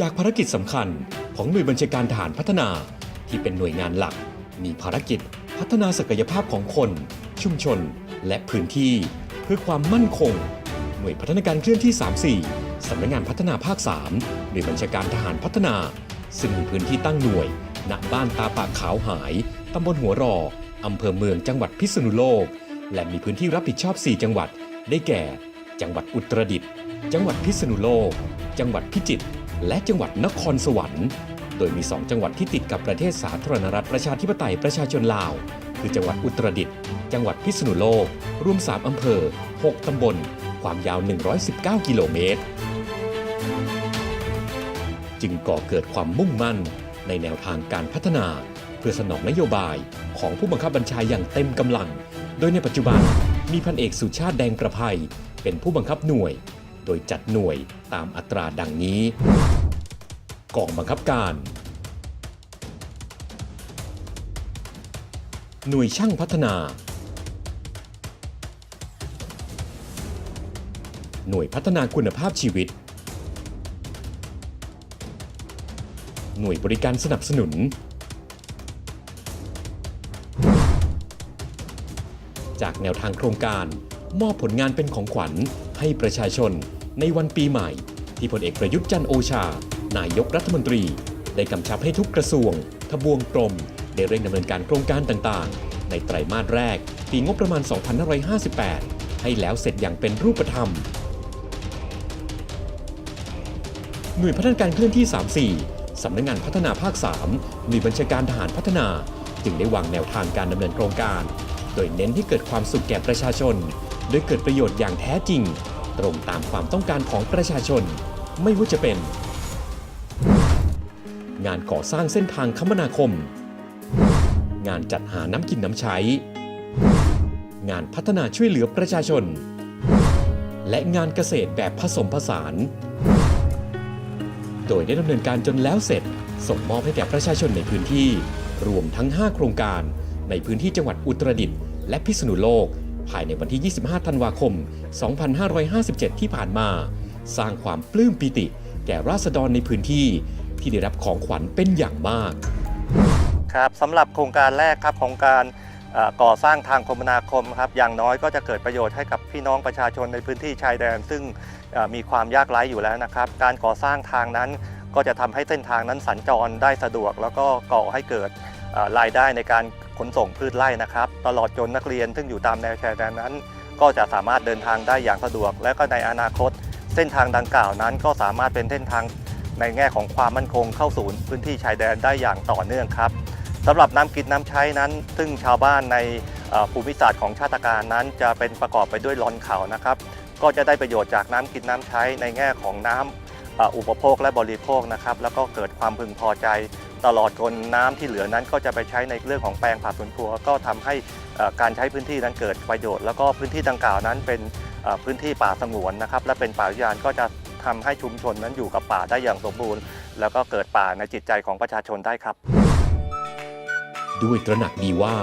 จากภารกิจสำคัญของหน่วยบัญชาการทหารพัฒนาที่เป็นหน่วยงานหลัก มีภารกิจพัฒนาศักยภาพของคน ชุมชน และพื้นที่ เพื่อความมั่นคง หน่วยพัฒนาการเคลื่อนที่ 34 สำนักงานพัฒนาภาค 3 หน่วยบัญชาการทหารพัฒนา ซึ่งมีพื้นที่ตั้งหน่วย ณบ้านตาปากขาวหายตำบลหัวรออำเภอเมืองจังหวัดพิษณุโลก และมีพื้นที่รับผิดชอบ 4 จังหวัด ได้แก่ จังหวัดอุตรดิตถ์จังหวัดพิษณุโลก จังหวัดพิจิตร และจังหวัดนครสวรรค์ โดยมี 2 จังหวัดที่ติดกับประเทศสาธารณรัฐประชาธิปไตยประชาชนลาว คือจังหวัดอุตรดิตถ์จังหวัดพิษณุโลก รวม 3 อำเภอ 6 ตำบล ความยาว 119 กิโลเมตร จึงก่อเกิดความมุ่งมั่นในแนวทางการพัฒนา เพื่อสนองนโยบายของผู้บังคับบัญชาอย่างเต็มกำลัง โดยในปัจจุบันมีพันเอกสุชาติแดงประภัย เป็นผู้บังคับหน่วย โดยจัดหน่วย ตามอัตราดังนี้ กองบังคับการ หน่วยช่างพัฒนา หน่วยพัฒนาคุณภาพชีวิต หน่วยบริการสนับสนุนจากแนวทางโครงการ มอบผลงานเป็นของขวัญให้ประชาชน ในวันปีใหม่ ที่พลเอกประยุทธ์จันโอชา นายกรัฐมนตรี ได้กำชับให้ทุกกระทรวง ทบวงกรม ได้เร่งดำเนินการโครงการต่างๆ ในไตรมาสแรก ปีงบประมาณ 2558 ให้แล้วเสร็จอย่างเป็นรูปธรรม หน่วยพัฒนาการเคลื่อนที่ 34 สำนักงานพัฒนาภาค 3 หน่วยบัญชาการทหารพัฒนา จึงได้วางแนวทางการดำเนินโครงการ โดยเน้นให้เกิดความสุขแก่ประชาชน โดยเกิดประโยชน์อย่างแท้จริง ตรงตามความต้องการของประชาชน ไม่ว่าจะเป็น งานก่อสร้างเส้นทางคมนาคม งานจัดหาน้ำกินน้ำใช้ งานพัฒนาช่วยเหลือประชาชน และงานเกษตรแบบผสมผสาน โดยได้ดำเนินการจนแล้วเสร็จ ส่งมอบให้แก่ประชาชนในพื้นที่ รวมทั้ง 5 โครงการ ในพื้นที่จังหวัดอุตรดิตถ์และพิษณุโลก ภายในวันที่ 25 ธันวาคม 2557 ที่ผ่านมา สร้างความปลื้มปิติ แก่ราษฎรในพื้นที่ที่ได้รับของขวัญเป็นอย่างมาก ครับสำหรับโครงการแรกครับโครงการเอ่อก่อสร้างทางคมนาคมครับอย่างน้อยก็จะเกิดประโยชน์ให้กับพี่น้องประชาชนในพื้นที่ชายแดน ซึ่งเอ่อมีความยากไร้อยู่แล้วนะครับ การก่อสร้างทางนั้นก็จะทำให้เส้นทางนั้นสัญจรได้สะดวก แล้วก็ก่อให้เกิดเอ่อรายได้ในการ ขนส่งพืชไร่นะครับ ตลอดจนนักเรียนซึ่งอยู่ตามแนวชายแดนนั้น ก็จะสามารถเดินทางได้อย่างสะดวก และก็ในอนาคต เส้นทางดังกล่าวนั้น ก็สามารถเป็นเส้นทางในแง่ของความมั่นคงเข้าสู่พื้นที่ชายแดนได้อย่างต่อเนื่องครับสำหรับน้ำกินน้ำใช้นั้น ซึ่งชาวบ้านในภูมิศาสตร์ของชาติการนั้น จะเป็นประกอบไปด้วยลอนเขานะครับ ก็จะได้ประโยชน์จากน้ำกินน้ำใช้ในแง่ของน้ำอุปโภคและบริโภคนะครับ แล้วก็เกิดความพึงพอใจ ตลอดจนน้ำที่เหลือนั้นก็จะไปใช้ในเรื่องของแปลงผักสวนครัว ก็ทำให้การใช้พื้นที่นั้นเกิดประโยชน์ แล้วก็พื้นที่ดังกล่าวนั้นเป็นพื้นที่ป่าสงวนนะครับ และเป็นป่าอุทยานก็จะทำให้ชุมชนนั้นอยู่กับป่าได้อย่างสมบูรณ์ แล้วก็เกิดป่าในจิตใจของประชาชนได้ครับ ด้วยตระหนักดีว่า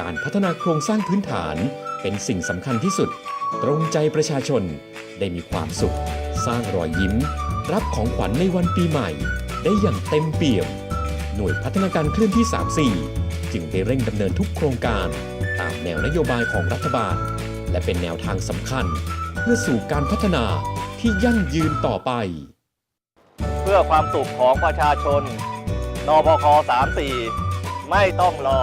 การพัฒนาโครงสร้างพื้นฐานเป็นสิ่งสำคัญที่สุด ตรงใจประชาชนได้มีความสุข สร้างรอยยิ้ม รับของขวัญในวันปีใหม่ ได้อย่างเต็มเปี่ยม หน่วยพัฒนาการเคลื่อนที่ 34 จึงได้เร่งดำเนินทุกโครงการ ตามแนวนโยบายของรัฐบาล และเป็นแนวทางสำคัญ เพื่อสู่การพัฒนาที่ยั่งยืนต่อไป เพื่อความสุขของประชาชนนบค34 ไม่ต้องรอ